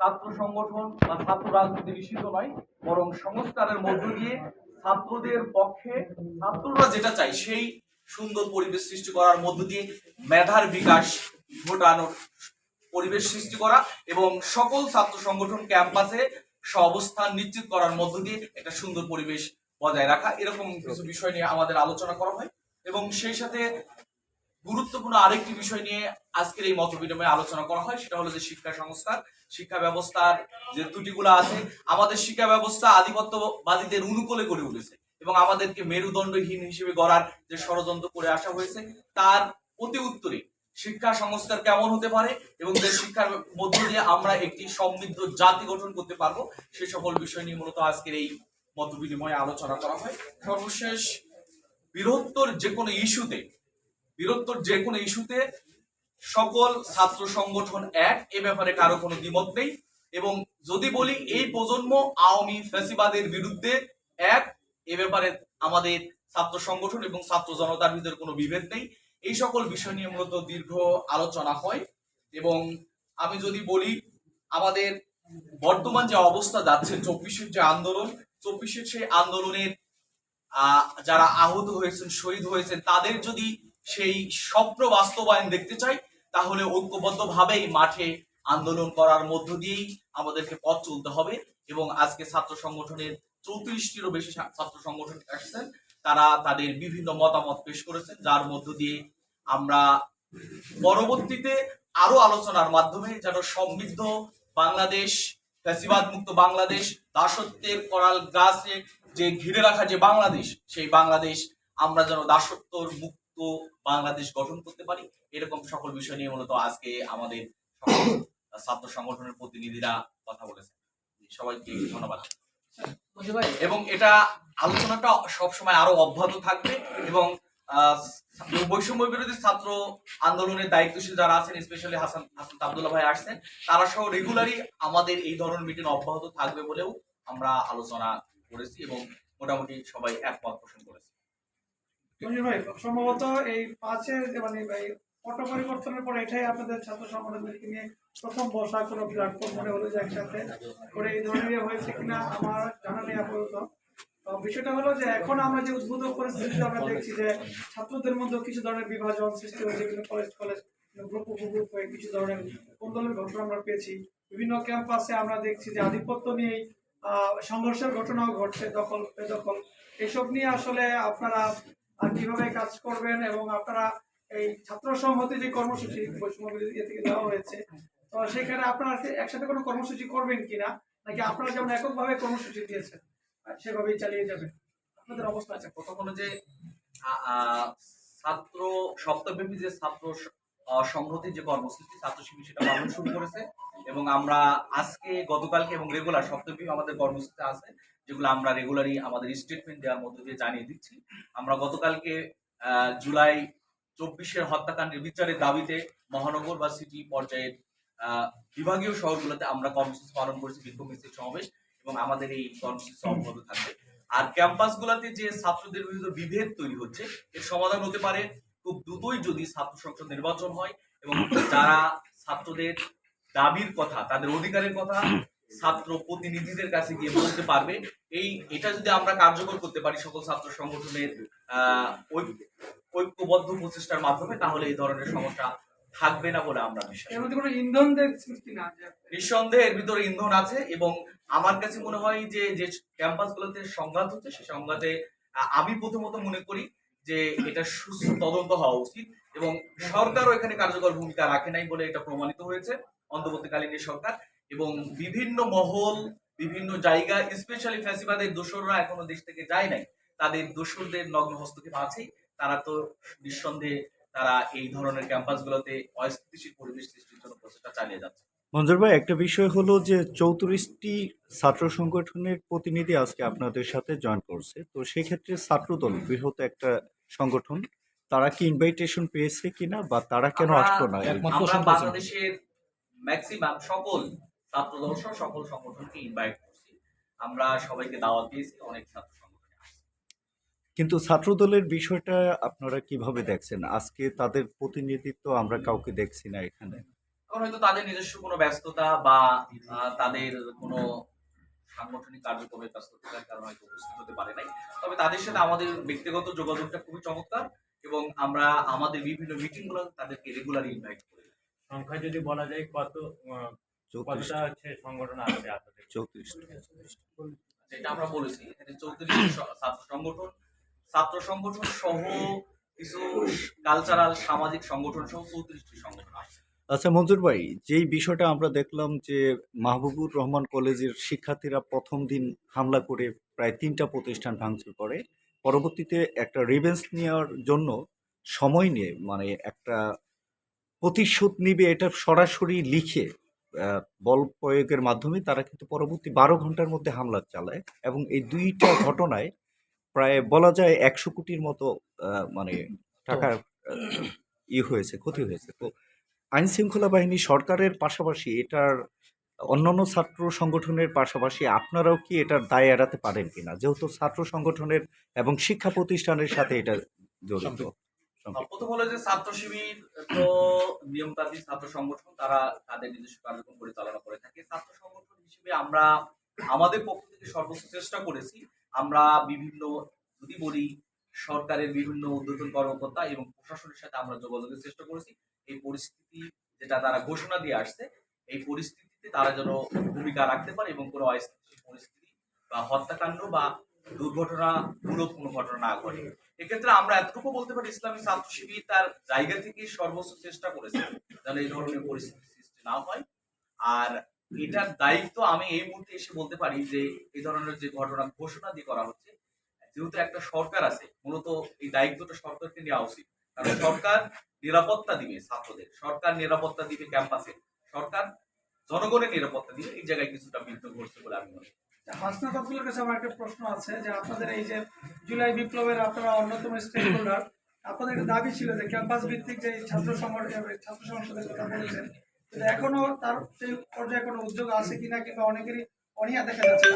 ছাত্র সংগঠন বা ছাত্র রাজনীতি নিষিদ্ধ নয়, বরং সংস্কারের মধ্য দিয়ে ছাত্রদের পক্ষে ছাত্ররা যেটা চাই সেই সুন্দর পরিবেশ সৃষ্টি করার মধ্য দিয়ে মেধার বিকাশ ঘটানোর পরিবেশ সৃষ্টি করা এবং সকল ছাত্র সংগঠন ক্যাম্পাসে অবস্থান নিশ্চিত করার মধ্য দিয়ে একটা সুন্দর পরিবেশ বজায় রাখা। এরকম কিছু বিষয় নিয়ে আমাদের আলোচনা করা হয় এবং সেই সাথে গুরুত্বপূর্ণ আরেকটি বিষয় নিয়ে আজকের এই মত বিনিময়ে আলোচনা করা হয়, সেটা হলো যে শিক্ষা সংস্কার, শিক্ষা ব্যবস্থার যে ত্রুটিগুলো আছে, আমাদের শিক্ষা ব্যবস্থা আধিপত্যবাদীদের অনুকূলে গড়ে উঠেছে এবং আমাদেরকে মেরুদণ্ডহীন হিসেবে গড়ার যে ষড়যন্ত্র করে আসা হয়েছে, তার প্রতি উত্তরে শিক্ষা সংস্কার কেমন হতে পারে এবং যে শিক্ষার মধ্য দিয়ে আমরা একটি সমৃদ্ধ জাতি গঠন করতে পারব, সে সকল বিষয় নিয়ে মূলত আজকের এই মত বিনিময়ে আলোচনা করা হয়। সর্বশেষ, বৃহত্তর যে কোনো ইস্যুতে বৃহত্তর যে কোনো ইস্যুতে সকল ছাত্র সংগঠন এক, এ ব্যাপারে কারও কোনো দ্বিমত নেই। এবং যদি বলি এই প্রজন্ম আওয়ামী ফ্যাসিবাদের বিরুদ্ধে এক, এ ব্যাপারে আমাদের ছাত্র সংগঠন এবং ছাত্র জনতার ভিতরে কোনো বিভেদ নেই। এই সকল বিষয় নিয়ে মূলত দীর্ঘ আলোচনা হয়। এবং আমি যদি বলি, আমাদের বর্তমান যে অবস্থা যাচ্ছে, চব্বিশের যে আন্দোলন, চব্বিশের সেই আন্দোলনের যারা আহত হয়েছেন, শহীদ হয়েছেন, তাদের যদি সেই স্বপ্ন বাস্তবায়ন দেখতে চাই, তাহলে ঐক্যবদ্ধভাবেই মাঠে আন্দোলন করার মধ্য দিয়েই আমাদেরকে পথ চলতে হবে এবং আজকে ছাত্র সংগঠনের চৌত্রিশটিরও বেশি ছাত্র সংগঠন আসছেন তারা তাদের বিভিন্ন মতামত পেশ করেছেন, যার মধ্য দিয়ে আমরা পরবর্তীতে আরও আলোচনার মাধ্যমে যেন সমৃদ্ধ বাংলাদেশ ফ্যাসিবাদ মুক্ত বাংলাদেশ, দাসত্বের করাল গাছে যে ঘিরে রাখা যে বাংলাদেশ, সেই বাংলাদেশ আমরা যেন দাসত্বর মুক্ত বাংলাদেশ গঠন করতে পারি? এরকম সকল বিষয় নিয়ে মূলত আজকে আমাদের ছাত্র সংগঠনের প্রতিনিধিরা কথা বলেছেন। সবাইকে ধন্যবাদ। এবং এটা আলোচনাটা সবসময় আরও অব্যাহত থাকবে এবং বৈষম্য বিরোধী ছাত্র আন্দোলনের দায়িত্বশীল যারা আছেন স্পেশালি হাসান হাসান আব্দুল্লাহ ভাই আসছেন, তারা সহ রেগুলারই আমাদের এই ধরনের মিটিং অব্যাহত থাকবে বলেও আমরা আলোচনা করেছি এবং মোটামুটি সবাই একমত পোষণ করেছি। মনির ভাই, সম্ভবত এই পাঁচের মানে এই পট পরিবর্তনের পরে এটাই আপনাদের ছাত্র সংগঠনদেরকে নিয়ে প্রথম বসা কোনো প্ল্যাটফর্ম মনে হলো যে একসাথে করে এই ধরনের ইয়ে হয়েছে কিনা আমার জানা নেই আপাতত। বিষয়টা হলো যে এখন আমরা যে উদ্ভূত পরিস্থিতিতে আমরা দেখছি যে ছাত্রদের মধ্যে কিছু ধরনের বিভাজন সৃষ্টি হয়েছে, বিভিন্ন কলেজ কলেজ গ্রুপ উপগ্রুপ হয়ে কিছু ধরনের কোন্দলের ঘটনা আমরা পেয়েছি। বিভিন্ন ক্যাম্পাসে আমরা দেখছি যে আধিপত্য নিয়েই সংঘর্ষের ঘটনাও ঘটছে দখল বেদখল এসব নিয়ে আসলে আপনারা কীভাবে কাজ করবেন এবং আপনারা এই ছাত্র সংহতি যে কর্মসূচি ইয়ে থেকে দেওয়া হয়েছে, তো সেখানে আপনারা একসাথে কোনো কর্মসূচি করবেন কিনা? নাকি আপনারা যেমন এককভাবে কর্মসূচি দিয়েছেন, সেভাবেই চালিয়ে যাবেন? আপনাদের অবস্থা আছে। প্রথম হলো যে ছাত্র সপ্তাহব্যাপী যে ছাত্র সংহতির যে কর্মসূচি, ছাত্র শিবির সেটা পালন শুরু করেছে। এবং আমরা আজকে, গতকালকে এবং রেগুলার সপ্তাহব্যাপী আমাদের কর্মসূচি আছে। যেগুলো আমরা রেগুলারই আমাদের স্টেটমেন্ট দেওয়ার মধ্যে দিয়ে জানিয়ে দিচ্ছি। আমরা গতকালকে জুলাই চব্বিশের হত্যাকাণ্ডের বিচারের দাবিতে মহানগর বা সিটি পর্যায়ের বিভাগীয় শহরগুলোতে আমরা কর্মসূচি পালন করেছি, বিক্ষোভ মিছিল সমাবেশ এবং আমাদের এই কর্মসূচি অব্যাহত থাকবে। আর ক্যাম্পাসগুলোতে যে ছাত্রদের বিরুদ্ধে বিভেদ তৈরি হচ্ছে, এর সমাধান হতে পারে খুব দ্রুতই যদি ছাত্র সংসদ নির্বাচন হয় এবং যারা ছাত্রদের দাবির কথা, তাদের অধিকারের কথা ছাত্র প্রতিনিধিদের কাছে গিয়ে বলতে পারবে। এই এটা যদি আমরা কার্যকর করতে পারি সকল ছাত্র সংগঠনের ঐক্যবদ্ধ প্রচেষ্টার মাধ্যমে তাহলে এই ধরনের সমস্যা থাকবে না বলে আমরা নিঃসন্দেহে এর ভিতরে ইন্ধন আছে এবং আমার কাছে মনে হয় যে যে ক্যাম্পাসগুলোতে সংঘাত হচ্ছে সে সংঘাতে আমি প্রথমত মনে করি যে এটা সুস্থ তদন্ত হওয়া উচিত এবং সরকারও এখানে কার্যকর ভূমিকা রাখে নাই বলে এটা প্রমাণিত হয়েছে। অন্তর্বর্তীকালীন এই সরকার এবং বিভিন্ন মহল বিভিন্ন জায়গা স্পেশালি ফ্যাসিবাদের দোসররা এখনও দেশ থেকে যায় নাই। তাদের দোসরদের নগ্ন হস্তক্ষেপ আছেই তারা তো নিঃসন্দেহে তারা এই ধরনের ক্যাম্পাসগুলোতে অস্থিতিশীল পরিবেশ সৃষ্টির জন্য প্রচেষ্টা চালিয়ে যাচ্ছে। মঞ্জুর ভাই একটা বিষয় হলো যে চৌত্রিশটি ছাত্র সংগঠনের প্রতিনিধি আজকে আপনাদের সাথে জয়েন করছে। তো সেক্ষেত্রে ছাত্রদল বৃহৎ একটা সংগঠন তারা কি ইনভাইটেশন পেয়েছে কিনা বা তারা কেন আসলো না? বাংলাদেশের ম্যাক্সিমাম সকল ছাত্র দল সহ সকল সংগঠনকে ইনভাইট করছি। আমরা সবাইকে দাওয়াত দিয়েছি অনেক ছাত্র সংগঠন। কিন্তু ছাত্রদলের বিষয়টা আপনারা কীভাবে দেখছেন? আজকে তাদের প্রতিনিধিত্ব আমরা কাউকে দেখছি না এখানে। এখন হয়তো তাদের নিজস্ব কোনো ব্যস্ততা বা তাদের কোনো সাংগঠনিক কার্যক্রমের ব্যস্ততার কারণে হয়তো উপস্থিত হতে পারে নাই। তবে তাদের সাথে আমাদের ব্যক্তিগত যোগাযোগটা খুবই চমৎকার এবং আমরা আমাদের বিভিন্ন মিটিংগুলো তাদেরকে রেগুলারলি ইনভাইট করি। সংখ্যা যদি বলা যায় কত আহ, চৌত্রিশ সংগঠন চৌত্রিশ যেটা আমরা বলেছি এখানে ছাত্র সংগঠন। ছাত্র সংগঠন সহ কিছু কালচারাল সামাজিক সংগঠন সহ চৌত্রিশটি সংগঠন আছে। আচ্ছা মঞ্জুর ভাই যেই বিষয়টা আমরা দেখলাম যে মাহবুবুর রহমান কলেজের শিক্ষার্থীরা প্রথম দিন হামলা করে প্রায় তিনটা প্রতিষ্ঠান ভাঙচুর করে পরবর্তীতে একটা রিভেন্স নেওয়ার জন্য সময় নিয়ে মানে একটা প্রতিশোধ নিবে এটা সরাসরি লিখে বল প্রয়োগের মাধ্যমে তারা কিন্তু পরবর্তী বারো ঘণ্টার মধ্যে হামলা চালায় এবং এই দুইটা ঘটনায় প্রায় বলা যায় একশো কোটির মতো মানে টাকার ই হয়েছে, ক্ষতি হয়েছে। তো আইন শৃঙ্খলা বাহিনী সরকারের পাশাপাশি এটার অন্যান্য ছাত্র সংগঠনের পাশাপাশি আপনারাও কি এটার দায় এড়াতে পারেন কিনা? যেহেতু ছাত্র সংগঠনের এবং শিক্ষা প্রতিষ্ঠানের সাথে এটা জড়িত। প্রথম হলো যে ছাত্র শিবির, তো নিয়মতান্ত্রিক ছাত্র সংগঠন, তারা তাদের নিজস্ব কার্যক্রম পরিচালনা করে থাকে। ছাত্র সংগঠন হিসেবে আমরা আমাদের পক্ষ থেকে সর্বোচ্চ চেষ্টা করেছি। আমরা বিভিন্ন, যদি বলি সরকারের বিভিন্ন উদ্যোতন কর্মকর্তা এবং প্রশাসনের সাথে আমরা যোগাযোগের চেষ্টা করেছি। এই পরিস্থিতি যেটা তারা ঘোষণা দিয়ে আসছে, এই পরিস্থিতিতে তারা যেন ভূমিকা রাখতে পারে এবং কোনো অস্থিতিশীল পরিস্থিতি বা হত্যাকাণ্ড বা দুর্ঘটনামূলক কোনো ঘটনা না ঘটে। এক্ষেত্রে আমরা এতটুকু বলতে পারি, ইসলামী ছাত্র শিবির তার জায়গা থেকে সর্বোচ্চ চেষ্টা করেছে যেন এই ধরনের পরিস্থিতি সৃষ্টি না হয়। আর এটার দায়িত্ব আমি এই মুহূর্তে এসে বলতে পারি যে, এই ধরনের যে ঘটনা ঘোষণা দিয়ে করা হচ্ছে, যেহেতু একটা সরকার আছে, মূলত এই দায়িত্বটা সরকারকে নেওয়া উচিত। কারণ সরকার নিরাপত্তা দিবে ছাত্রদের, সরকার নিরাপত্তা দিবে ক্যাম্পাসে, সরকার জনগণের নিরাপত্তা দিবে, এই জায়গায় কিছুটা বিঘ্ন ঘটছে বলে আমি মনে করি। হাসনাত আব্দুলের কাছে আমার একটা প্রশ্ন আছে যে আপনাদের এই যে জুলাই বিপ্লবের আপনারা অন্যতম স্টেক হোল্ডার আপনাদের একটা দাবি ছিল যে ক্যাম্পাস ভিত্তিক যে ছাত্র সংগঠন, ছাত্র সংসদের কথা বলেছেন এখনও তার সেই পর্যায়ে কোনো উদ্যোগ আছে কিনা কিংবা অনেকেরই অনীহা দেখা যাচ্ছে